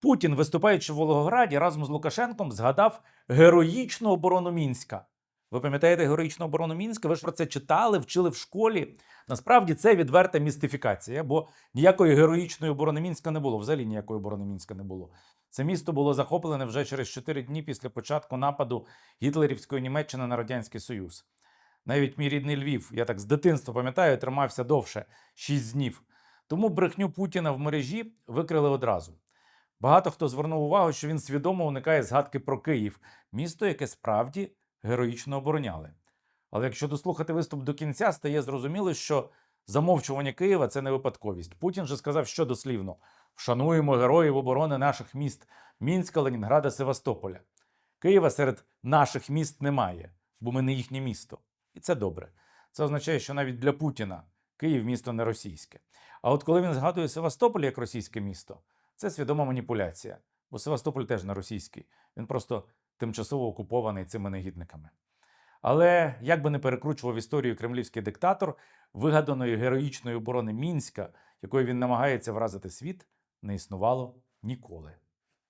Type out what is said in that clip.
Путін, виступаючи в Волгограді, разом з Лукашенком згадав героїчну оборону Мінська. Ви пам'ятаєте героїчну оборону Мінська? Ви ж про це читали, вчили в школі. Насправді це відверта містифікація, бо ніякої героїчної оборони Мінська не було. Взагалі ніякої оборони Мінська не було. Це місто було захоплене вже через 4 дні після початку нападу гітлерівської Німеччини на Радянський Союз. Навіть мій рідний Львів, я так з дитинства пам'ятаю, тримався довше 6 днів. Тому брехню Путіна в мережі викрили одразу. Багато хто звернув увагу, що він свідомо уникає згадки про Київ, місто, яке справді героїчно обороняли. Але якщо дослухати виступ до кінця, стає зрозуміло, що замовчування Києва це не випадковість. Путін же сказав, що дослівно: вшануємо героїв оборони наших міст Мінська, Ленінграда, Севастополя. Києва серед наших міст немає, бо ми не їхнє місто. І це добре. Це означає, що навіть для Путіна Київ місто не російське. А от коли він згадує Севастополь як російське місто, це свідома маніпуляція. Бо Севастополь теж не російський. Він просто тимчасово окупований цими негідниками. Але як би не перекручував історію кремлівський диктатор, вигаданої героїчної оборони Мінська, якою він намагається вразити світ, не існувало ніколи.